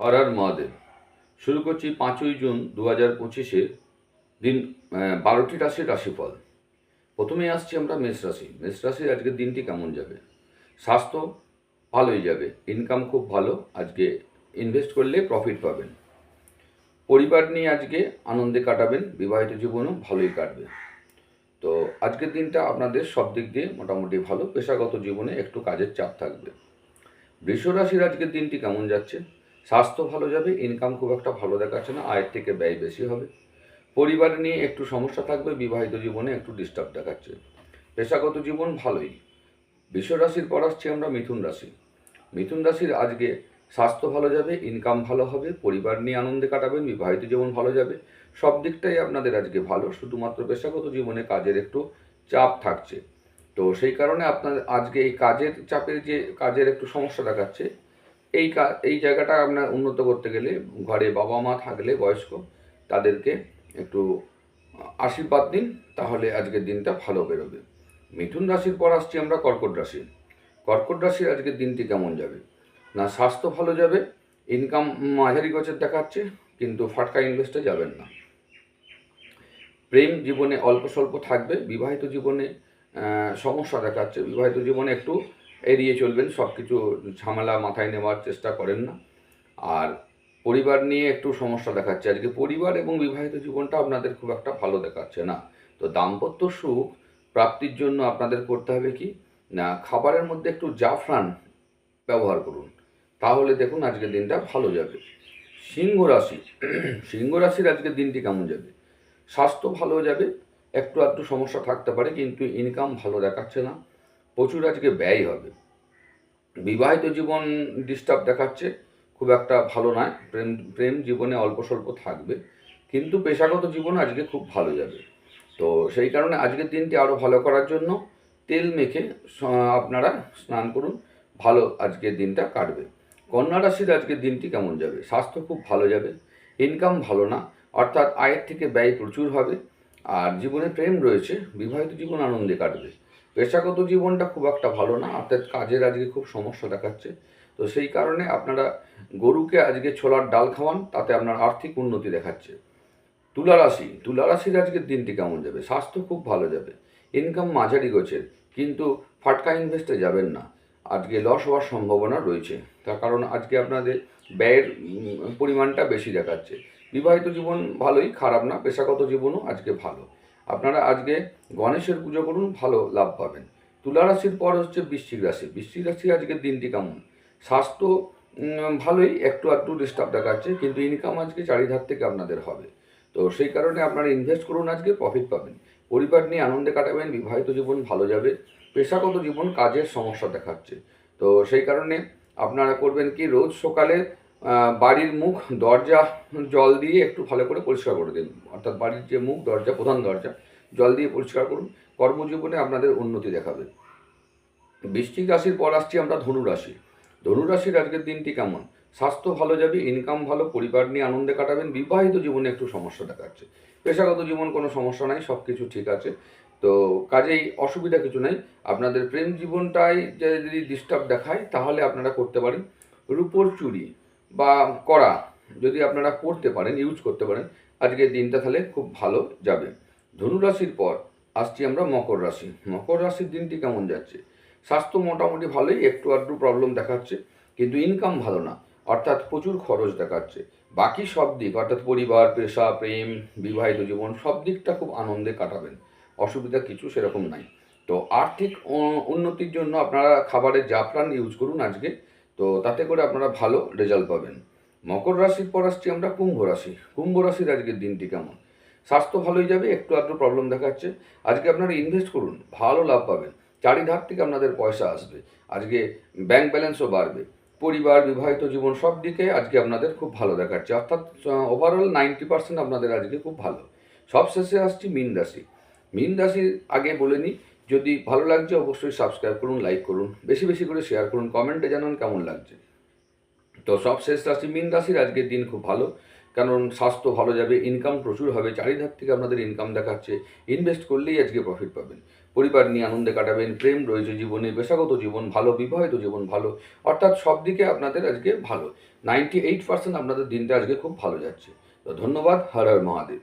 হর হর মহাদেব। শুরু করছি পাঁচই জুন দু হাজার পঁচিশে দিন বারোটি রাশির রাশিফল। প্রথমেই আসছি আমরা মেষ রাশি। মেষ রাশির আজকের দিনটি কেমন যাবে? স্বাস্থ্য ভালোই যাবে ইনকাম খুব ভালো, আজকে ইনভেস্ট করলে প্রফিট পাবেন। পরিবার নিয়ে আজকে আনন্দে কাটাবেন, বিবাহিত জীবনও ভালোই কাটবে। তো আজকের দিনটা আপনাদের সব দিক দিয়ে মোটামুটি ভালো, পেশাগত জীবনে একটু কাজের চাপ থাকবে। বৃষ রাশির আজকের দিনটি কেমন যাচ্ছে? স্বাস্থ্য ভালো যাবে ইনকাম খুব একটা ভালো দেখাচ্ছে না, আয়ের থেকে ব্যয় বেশি হবে। পরিবার নিয়ে একটু সমস্যা থাকবে, বিবাহিত জীবনে একটু ডিস্টার্ব দেখাচ্ছে। পেশাগত জীবন ভালোই। রাশির পর আসছি আমরা মিথুন রাশি। মিথুন রাশির আজকে স্বাস্থ্য ভালো যাবে ইনকাম ভালো হবে, পরিবার নিয়ে আনন্দে কাটাবেন, বিবাহিত জীবন ভালো যাবে। সব দিকটাই আপনাদের আজকে ভালো, শুধুমাত্র পেশাগত জীবনে কাজের একটু চাপ থাকছে। তো সেই কারণে আপনার আজকে এই কাজের চাপের যে কাজের একটু সমস্যা দেখাচ্ছে এই এই জায়গাটা আপনার উন্নত করতে গেলে ঘরে বাবা মা থাকলে বয়স্ক তাদেরকে একটু আশীর্বাদ দিন, তাহলে আজকের দিনটা ভালো বেরোবে। মিথুন রাশির পর আসছি আমরা কর্কট রাশি। কর্কট রাশির আজকের দিনটি কেমন যাবে? না, স্বাস্থ্য ভালো যাবে ইনকাম মাঝারি গছের দেখাচ্ছে, কিন্তু ফাটকা ইনভেস্টে যাবেন না। প্রেম জীবনে অল্প স্বল্প থাকবে, বিবাহিত জীবনে সমস্যা দেখাচ্ছে, বিবাহিত জীবনে একটু এড়িয়ে চলবেন সব কিছু ঝামেলা মাথায় নেওয়ার চেষ্টা করেন না। আর পরিবার নিয়ে একটু সমস্যা দেখাচ্ছে। আজকে পরিবার এবং বিবাহিত জীবনটা আপনাদের খুব একটা ভালো দেখাচ্ছে না। তো দাম্পত্য সুখ প্রাপ্তির জন্য আপনাদের করতে হবে কি? না, খাবারের মধ্যে একটু জাফরান ব্যবহার করুন। তাহলে দেখুন আজকের দিনটা ভালো যাবে। সিংহ রাশি, সিংহ রাশির আজকের দিনটি কেমন যাবে? স্বাস্থ্য ভালো যাবে, একটু আধটু সমস্যা থাকতে পারে, কিন্তু ইনকাম ভালো দেখাচ্ছে না। প্রচুর আজকে ব্যয় হবে। বিবাহিত জীবন ডিস্টার্ব দেখাচ্ছে, খুব একটা ভালো নয়। প্রেম প্রেম জীবনে অল্প স্বল্প থাকবে, কিন্তু পেশাগত জীবন আজকে খুব ভালো যাবে। তো সেই কারণে আজকের দিনটি আরও ভালো করার জন্য তেল মেখে আপনারা স্নান করুন, ভালো আজকের দিনটা কাটবে। কন্যা রাশির আজকের দিনটি কেমন যাবে? স্বাস্থ্য খুব ভালো যাবে ইনকাম ভালো না, অর্থাৎ আয়ের থেকে ব্যয় প্রচুর হবে, আর জীবনে প্রেম রয়েছে, বিবাহিত জীবন আনন্দে কাটবে। পেশাগত জীবনটা খুব একটা ভালো না, অর্থাৎ কাজের আজকে খুব সমস্যা দেখাচ্ছে। তো সেই কারণে আপনারা গরুকে আজকে ছোলার ডাল খাওয়ান, তাতে আপনার আর্থিক উন্নতি দেখাচ্ছে। তুলা রাশি, তুলা রাশির আজকের দিনটি কেমন যাবে? স্বাস্থ্য খুব ভালো যাবে ইনকাম মাঝারি গোছের কিন্তু ফাটকা ইনভেস্টে যাবেন না। আজকে লস হওয়ার সম্ভাবনা রয়েছে, তার কারণ আজকে আপনাদের ব্যয়ের পরিমাণটা বেশি দেখাচ্ছে। বিবাহিত জীবন ভালোই, খারাপ না, পেশাগত জীবনও আজকে ভালো। আপনারা আজকে গণেশের পুজো করুন, ভালো লাভ পাবেন। তুলা রাশির পর হচ্ছে বৃশ্চিক রাশি। বৃশ্চিক রাশি আজকের দিনটি কেমন? স্বাস্থ্য ভালোই, একটু আধটু ডিস্টার্ব দেখাচ্ছে, কিন্তু ইনকাম আজকে চারিধার থেকে আপনাদের হবে। তো সেই কারণে আপনারা ইনভেস্ট করুন আজকে প্রফিট পাবেন। পরিবার নিয়ে আনন্দে কাটাবেন, বিবাহিত জীবন ভালো যাবে, পেশাগত জীবন কাজের সমস্যা দেখাচ্ছে। তো সেই কারণে আপনারা করবেন কি, রোজ সকালে বাড়ির মুখ, দরজা, জল দিয়ে একটু ভালো করে পরিষ্কার করে দিন। অর্থাৎ বাড়ির যে মুখ, দরজা, প্রধান দরজা, জল দিয়ে পরিষ্কার করুন। কর্মজীবনে আপনাদের উন্নতি দেখাবে। বৃশ্চিক রাশির পর আসছি আমরা ধনুরাশি ধনুরাশির আজকের দিনটি কেমন? স্বাস্থ্য ভালো যাবে ইনকাম ভালো, পরিবার নিয়ে আনন্দে কাটাবেন, বিবাহিত জীবনে একটু সমস্যা দেখাচ্ছে। পেশাগত জীবন কোনো সমস্যা নাই সব কিছু ঠিক আছে। তো কাজেই অসুবিধা কিছু নাই। আপনাদের প্রেম জীবনটাই যদি ডিস্টার্ব দেখায়, তাহলে আপনারা করতে পারেন। রূপোর চুড়ি বা কড়া যদি আপনারা করতে পারেন ইউজ করতে পারেন, আজকের দিনটা তাহলে খুব ভালো যাবে। ধনু রাশির পর আসছি আমরা মকর রাশি। মকর রাশির দিনটি কেমন যাচ্ছে? স্বাস্থ্য মোটামুটি ভালোই, একটু আধটু প্রবলেম দেখাচ্ছে, কিন্তু ইনকাম ভালো না। অর্থাৎ প্রচুর খরচ দেখাচ্ছে। বাকি সব দিক, অর্থাৎ পরিবার, পেশা, প্রেম, বিবাহিত জীবন, সব দিকটা খুব আনন্দে কাটাবেন। অসুবিধা কিছু সেরকম নাই। তো আর্থিক উন্নতির জন্য আপনারা খাবারের জাফরান ইউজ করুন আজকে। তো তাতে করে আপনারা ভালো রেজাল্ট পাবেন। মকর রাশির পর আসছি আমরা কুম্ভ রাশি। কুম্ভ রাশির আজকের দিনটি কেমন? স্বাস্থ্য ভালোই যাবে, একটু আধটু প্রবলেম দেখাচ্ছে। আজকে আপনারা ইনভেস্ট করুন, ভালো লাভ পাবেন। চারিধার থেকে আপনাদের পয়সা আসবে। আজকে ব্যাংক ব্যালেন্সও বাড়বে। পরিবার, বিবাহিত জীবন সব দিকে আজকে আপনাদের খুব ভালো দেখাচ্ছে। অর্থাৎ ওভারঅল নাইনটি পার্সেন্ট আপনাদের আজকে খুব ভালো। সব শেষে আসছি মিন রাশি। মিন রাশির আগে বলে নিই যদি ভালো লাগছে, অবশ্যই সাবস্ক্রাইব করুন লাইক করুন, বেশি বেশি করে শেয়ার করুন কমেন্টে জানান কেমন লাগছে। তো সব শেষ রাশি, মিন রাশির আজকের দিন খুব ভালো, কারণ স্বাস্থ্য ভালো যাবে ইনকাম প্রচুর হবে, চারিধার থেকে আপনাদের ইনকাম দেখাচ্ছে ইনভেস্ট করলেই আজকে প্রফিট পাবেন। পরিবার নিয়ে আনন্দে কাটাবেন, প্রেম রয়েছে জীবনে, পেশাগত জীবন ভালো, বিবাহিত জীবন ভালো, অর্থাৎ সব দিকে আপনাদের আজকে ভালো। নাইনটি এইট পার্সেন্ট আপনাদের দিনটা আজকে খুব ভালো যাচ্ছে। তো ধন্যবাদ, হর হর মহাদেব।